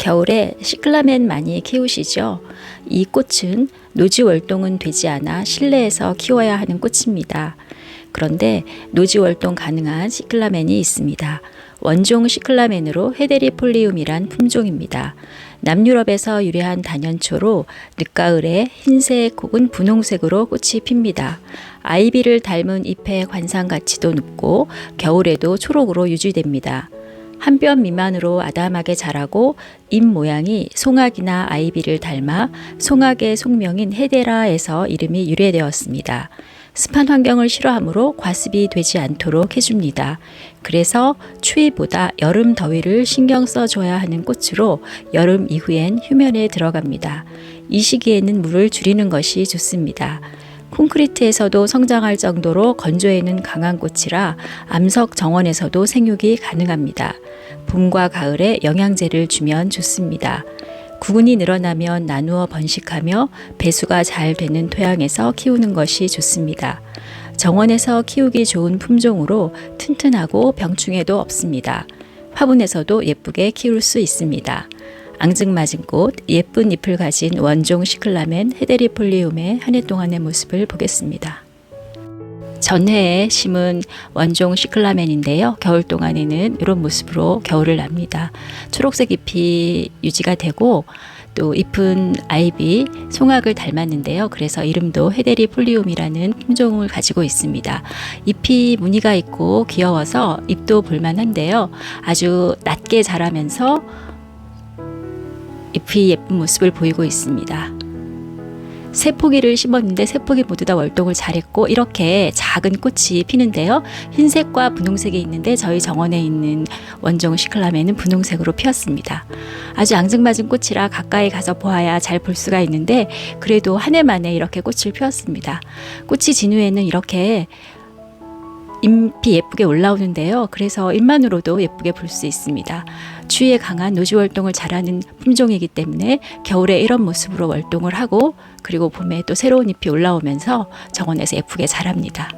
겨울에 시클라멘 많이 키우시죠? 이 꽃은 노지 월동은 되지 않아 실내에서 키워야 하는 꽃입니다. 그런데 노지 월동 가능한 시클라멘이 있습니다. 원종 시클라멘으로 헤데리폴리움이란 품종입니다. 남유럽에서 유래한 단연초로 늦가을에 흰색 혹은 분홍색으로 꽃이 핍니다. 아이비를 닮은 잎의 관상 가치도 높고 겨울에도 초록으로 유지됩니다. 한 뼘 미만으로 아담하게 자라고 잎 모양이 송악이나 아이비를 닮아 송악의 속명인 헤데라에서 이름이 유래되었습니다. 습한 환경을 싫어하므로 과습이 되지 않도록 해줍니다. 그래서 추위보다 여름 더위를 신경 써줘야 하는 꽃으로 여름 이후엔 휴면에 들어갑니다. 이 시기에는 물을 줄이는 것이 좋습니다. 콘크리트에서도 성장할 정도로 건조에는 강한 꽃이라 암석 정원에서도 생육이 가능합니다. 봄과 가을에 영양제를 주면 좋습니다. 구근이 늘어나면 나누어 번식하며 배수가 잘 되는 토양에서 키우는 것이 좋습니다. 정원에서 키우기 좋은 품종으로 튼튼하고 병충해도 없습니다. 화분에서도 예쁘게 키울 수 있습니다. 앙증맞은 꽃, 예쁜 잎을 가진 원종 시클라멘 헤데리폴리움의 한 해 동안의 모습을 보겠습니다. 전해에 심은 원종 시클라멘인데요. 겨울 동안에는 이런 모습으로 겨울을 납니다. 초록색 잎이 유지가 되고 또 잎은 아이비, 송악을 닮았는데요. 그래서 이름도 헤데리 폴리움이라는 품종을 가지고 있습니다. 잎이 무늬가 있고 귀여워서 잎도 볼만한데요. 아주 낮게 자라면서 잎이 예쁜 모습을 보이고 있습니다. 세 포기를 심었는데 세 포기 모두 다 월동을 잘했고 이렇게 작은 꽃이 피는데요. 흰색과 분홍색이 있는데 저희 정원에 있는 원종 시클라멘은 분홍색으로 피었습니다. 아주 앙증맞은 꽃이라 가까이 가서 보아야 잘 볼 수가 있는데 그래도 한 해 만에 이렇게 꽃을 피웠습니다. 꽃이 진 후에는 이렇게 잎이 예쁘게 올라오는데요. 그래서 잎만으로도 예쁘게 볼 수 있습니다. 추위에 강한 노지 월동을 잘하는 품종이기 때문에 겨울에 이런 모습으로 월동을 하고 그리고 봄에 또 새로운 잎이 올라오면서 정원에서 예쁘게 자랍니다.